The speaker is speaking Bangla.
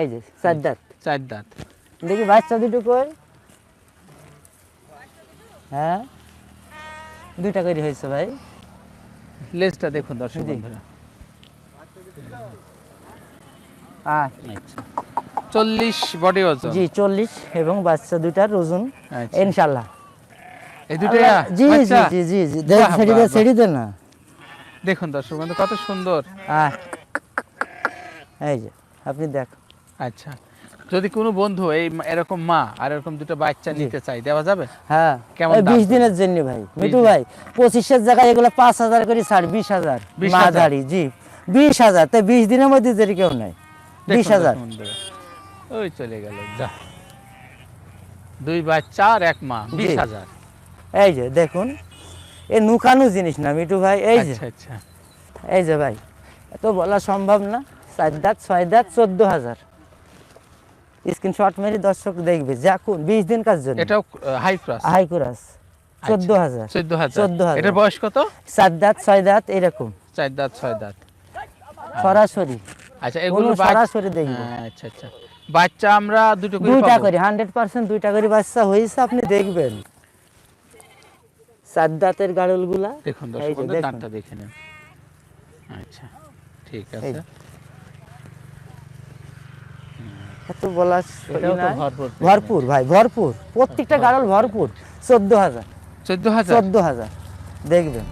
এই যে চার দাঁত চার দাঁত দেখি বাচ্চা দুটো কই? হ্যাঁ? দুইটা করে হয়েছে ভাই। লেজটা দেখুন দর্শক বন্ধুরা। আচ্ছা। চল্লিশ বডি ওজন। জি চল্লিশ এবং বাচ্চা দুইটার ওজন। আচ্ছা। ইনশাল্লাহ। এই দুটো জি জি জি জি জি। ছেড়ে বাহ, দে ছেড়ে দে না। দেখুন দর্শক বন্ধু কত সুন্দর। এই যে আপনি দেখ আচ্ছা। যদি কোনো বন্ধু এই এরকম মা আর এরকম দুটো বাচ্চা নিতে চাই দেওয়া যাবে? হ্যাঁ। কেমন এই দাম বিশ পড়বে? দিনের জন্য ভাই। মিঠু। ভাই পঁচিশের জায়গায় এগুলো পাঁচ হাজার করে ছাড় বিশ হাজার। 20,000 মাঝারি জি। বিশ হাজার। তাই বিশ দিনের মধ্যে যদি কেউ দর্শক বন্ধুরা। ওই চলে গেল যা। দুই বাচ্চা আর এক মা বিশ জি। হাজার। এই যে দেখুন। এ নুকানো জিনিস না মিঠু ভাই এই যে। আচ্ছা আচ্ছা। এই যে ভাই এত বলা সম্ভব না। চার দাঁত ছয় দাঁত চোদ্দ হাজার। স্ক্রিনশট মেরে দর্শক দেখবে। যখন বিশ দিন কাজ জন্য? এটাও হাই ক্রস হাই কুরাস চোদ্দ হাজার। চোদ্দ হাজার। 14,000 এটার বয়স কত? চার দাঁত ছয় দাঁত এরকম। চার দাঁত ছয় দাঁত। সরাসরি। আচ্ছা এগুলো সরাসরি দেখবে। হ্যাঁ, আচ্ছা আচ্ছা। বাচ্চা আমরা দুটো করে দুইটা? করে হান্ড্রেড পার্সেন্ট দুইটা করে বাচ্চা হয়েছে আপনি দেখবেন। চার দাঁতের গাড়লগুলা। দেখুন দর্শক। দাঁতটা দেখে নেন। আচ্ছা ঠিক আছে যে। এত বলা ভরপুর। ভাই ভরপুর। প্রত্যেকটা গাড়ল ভরপুর। চোদ্দ হাজার। চোদ্দ হাজার? চোদ্দ হাজার। দেখবেন।